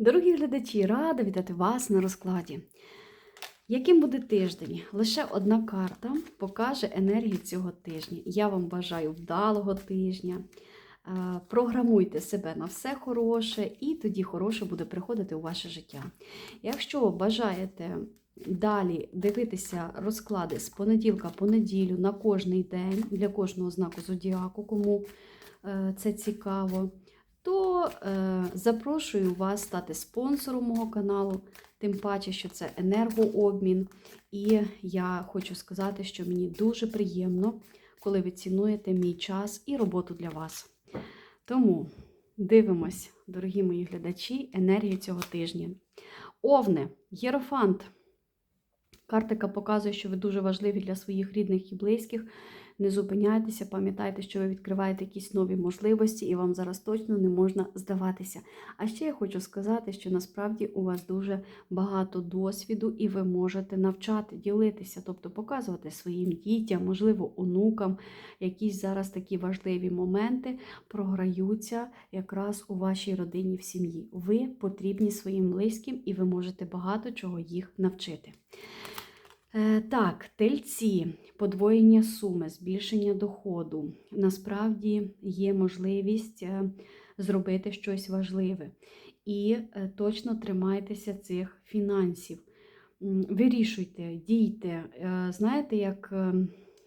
Дорогі глядачі, рада вітати вас на розкладі. Яким буде тиждень? Лише одна карта покаже енергію цього тижня. Я вам бажаю вдалого тижня. Е, Програмуйте себе на все хороше, і тоді хороше буде приходити у ваше життя. Якщо бажаєте далі дивитися розклади з понеділка по неділю на кожний день для кожного знаку зодіаку, кому е, це цікаво, то е, запрошую вас стати спонсором мого каналу, тим паче, що це енергообмін. І я хочу сказати, що мені дуже приємно, коли ви цінуєте мій час і роботу для вас. Тому дивимось, дорогі мої глядачі, енергію цього тижня. Овне, Єрофант. Картика показує, що ви дуже важливі для своїх рідних і близьких. Не зупиняйтеся, пам'ятайте, що ви відкриваєте якісь нові можливості, і вам зараз точно не можна здаватися. А ще я хочу сказати, що насправді у вас дуже багато досвіду, і ви можете навчати, ділитися, тобто показувати своїм дітям, можливо, онукам якісь зараз такі важливі моменти програються якраз у вашій родині в сім'ї. Ви потрібні своїм близьким, і ви можете багато чого їх навчити. Е, Так, тельці, подвоєння суми, збільшення доходу. Насправді є можливість е, зробити щось важливе. І е, точно тримайтеся цих фінансів. Вирішуйте, дійте. Знаєте, як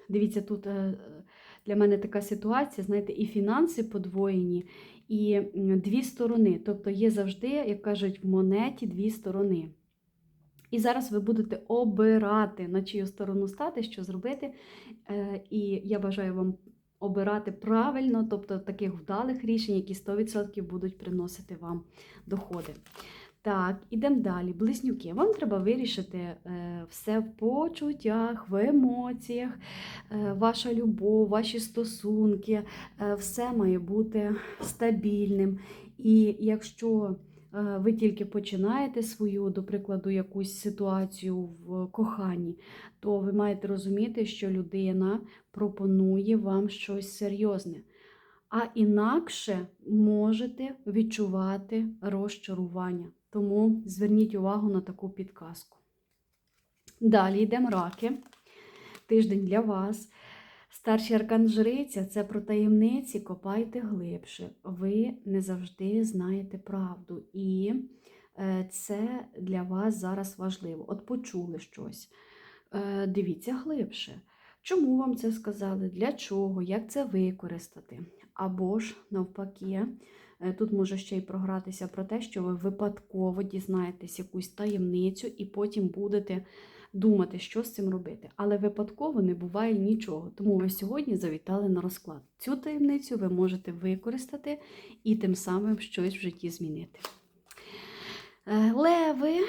дивіться, тут для мене така ситуація, знаєте, і фінанси подвоєні, і дві сторони. Тобто є завжди, як кажуть, в монеті дві сторони. І зараз ви будете обирати, на чию сторону стати, що зробити. Е, І я бажаю вам обирати правильно, тобто таких вдалих рішень, які 100% будуть приносити вам доходи. Так, ідемо далі. Близнюки. Вам треба вирішити е, все в почуттях, в емоціях, е, ваша любов, ваші стосунки, все має бути стабільним. І якщо ви тільки починаєте свою, до прикладу, якусь ситуацію в коханні, то ви маєте розуміти, що людина пропонує вам щось серйозне. А інакше можете відчувати розчарування. Тому зверніть увагу на таку підказку. Далі йдемо раки. Тиждень для вас. Старший аркан жриця це про таємниці, копайте глибше. Ви не завжди знаєте правду. І е, це для вас зараз важливо. От почули щось. Е, Дивіться глибше. Чому вам це сказали? Для чого? Як це використати? Або ж навпаки, е, тут може ще й програтися про те, що ви випадково дізнаєтесь якусь таємницю і потім будете думати, що з цим робити. Але випадково не буває нічого. Тому ви сьогодні завітали на розклад. Цю таємницю ви можете використати і тим самим щось в житті змінити. Е, Леви,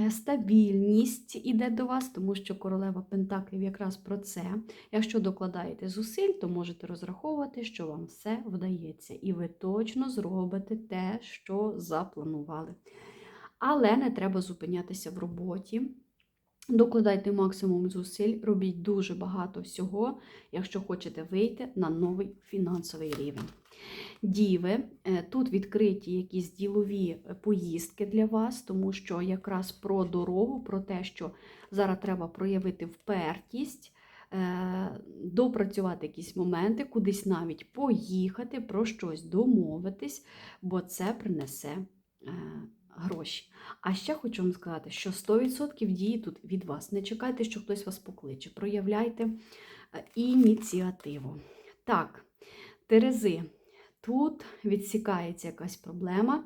е, стабільність іде до вас, тому що королева Пентаклів якраз про це. Якщо докладаєте зусиль, то можете розраховувати, що вам все вдається, і ви точно зробите те, що запланували. Але не треба зупинятися в роботі. Докладайте максимум зусиль, робіть дуже багато всього, якщо хочете вийти на новий фінансовий рівень. Діви, е, тут відкриті якісь ділові поїздки для вас, тому що якраз про дорогу, про те, що зараз треба проявити впертість, е, допрацювати якісь моменти, кудись навіть поїхати, про щось домовитись, бо це принесе е, гроші. А ще хочу вам сказати, що 100% дії тут від вас. Не чекайте, що хтось вас покличе. Проявляйте е, ініціативу. Так, Терези, тут відсікається якась проблема.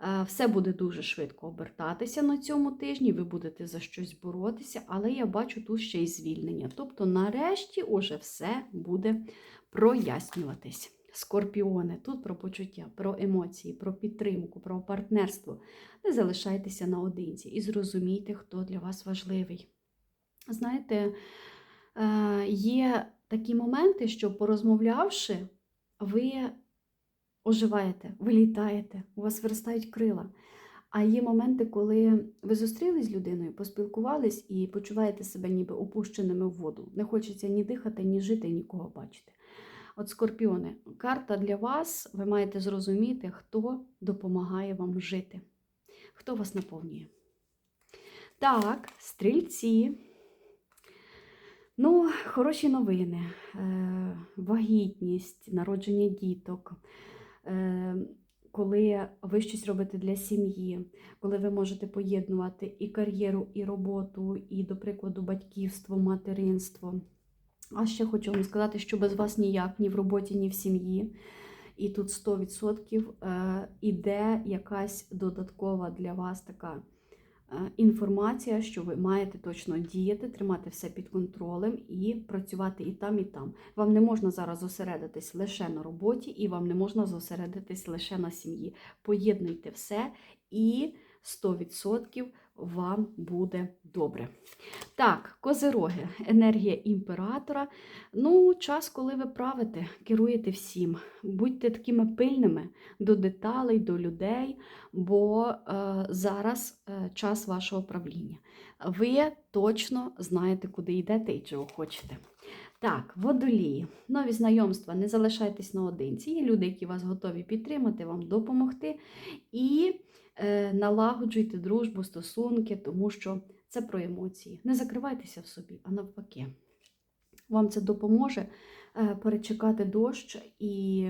Е, Все буде дуже швидко обертатися на цьому тижні, ви будете за щось боротися, але я бачу тут ще й звільнення. Тобто, нарешті, уже все буде прояснюватись. Скорпіони, тут про почуття, про емоції, про підтримку, про партнерство. Не залишайтеся наодинці і зрозумійте, хто для вас важливий. Знаєте, е, є такі моменти, що порозмовлявши, ви оживаєте, ви літаєте, у вас виростають крила. А є моменти, коли ви зустрілись з людиною, поспілкувались і почуваєте себе ніби опущеними в воду. Не хочеться ні дихати, ні жити, нікого бачити. От скорпіони, карта для вас, ви маєте зрозуміти, хто допомагає вам жити. Хто вас наповнює? Так, стрільці. Ну, хороші новини. Е, вагітність, народження діток. Е, коли ви щось робите для сім'ї, коли ви можете поєднувати і кар'єру, і роботу, і, до прикладу, батьківство, материнство. А ще хочу вам сказати, що без вас ніяк ні в роботі, ні в сім'ї. І тут 100% е, іде якась додаткова для вас така е, інформація, що ви маєте точно діяти, тримати все під контролем і працювати і там, і там. Вам не можна зараз зосередитись лише на роботі, і вам не можна зосередитись лише на сім'ї. Поєднуйте все і 100% вам буде добре. Так, козироги, енергія імператора. Ну, час, коли ви правите, керуєте всім. Будьте такими пильними до деталей, до людей, бо е, зараз е, час вашого правління. Ви точно знаєте, куди йдете і чого хочете. Так, водолії, нові знайомства, не залишайтесь наодинці. Є люди, які вас готові підтримати, вам допомогти. І е, налагоджуйте дружбу, стосунки, тому що це про емоції. Не закривайтеся в собі, а навпаки. Вам це допоможе е, перечекати дощ і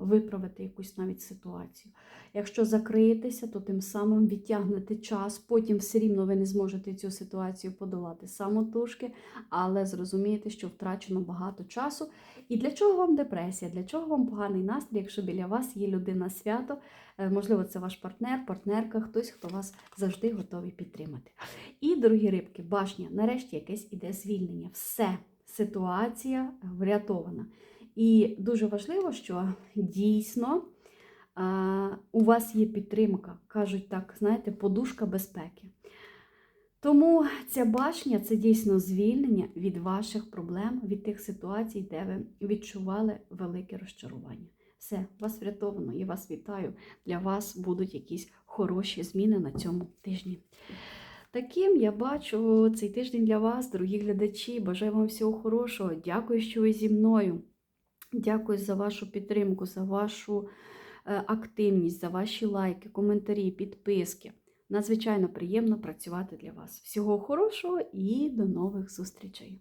виправити якусь навіть ситуацію. Якщо закриєтеся, то тим самим відтягнете час, потім все рівно ви не зможете цю ситуацію подолати самотужки, але зрозумієте, що втрачено багато часу. І для чого вам депресія? Для чого вам поганий настрій, якщо біля вас є людина свято? Е, Можливо, це ваш партнер, партнерка, хтось, хто вас завжди готовий підтримати. І, дорогі рибки, башня, нарешті якесь іде звільнення. Все, ситуація врятована. І дуже важливо, що дійсно у вас є підтримка, кажуть так, знаєте, подушка безпеки. Тому ця башня це дійсно звільнення від ваших проблем, від тих ситуацій, де ви відчували велике розчарування. Все, вас врятовано, я вас вітаю. Для вас будуть якісь хороші зміни на цьому тижні. Таким я бачу цей тиждень для вас, дорогі глядачі. Бажаю вам всього хорошого. Дякую, що ви зі мною. Дякую за вашу підтримку, за вашу е, активність, за ваші лайки, коментарі, підписки. Надзвичайно приємно працювати для вас. Всього хорошого і до нових зустрічей!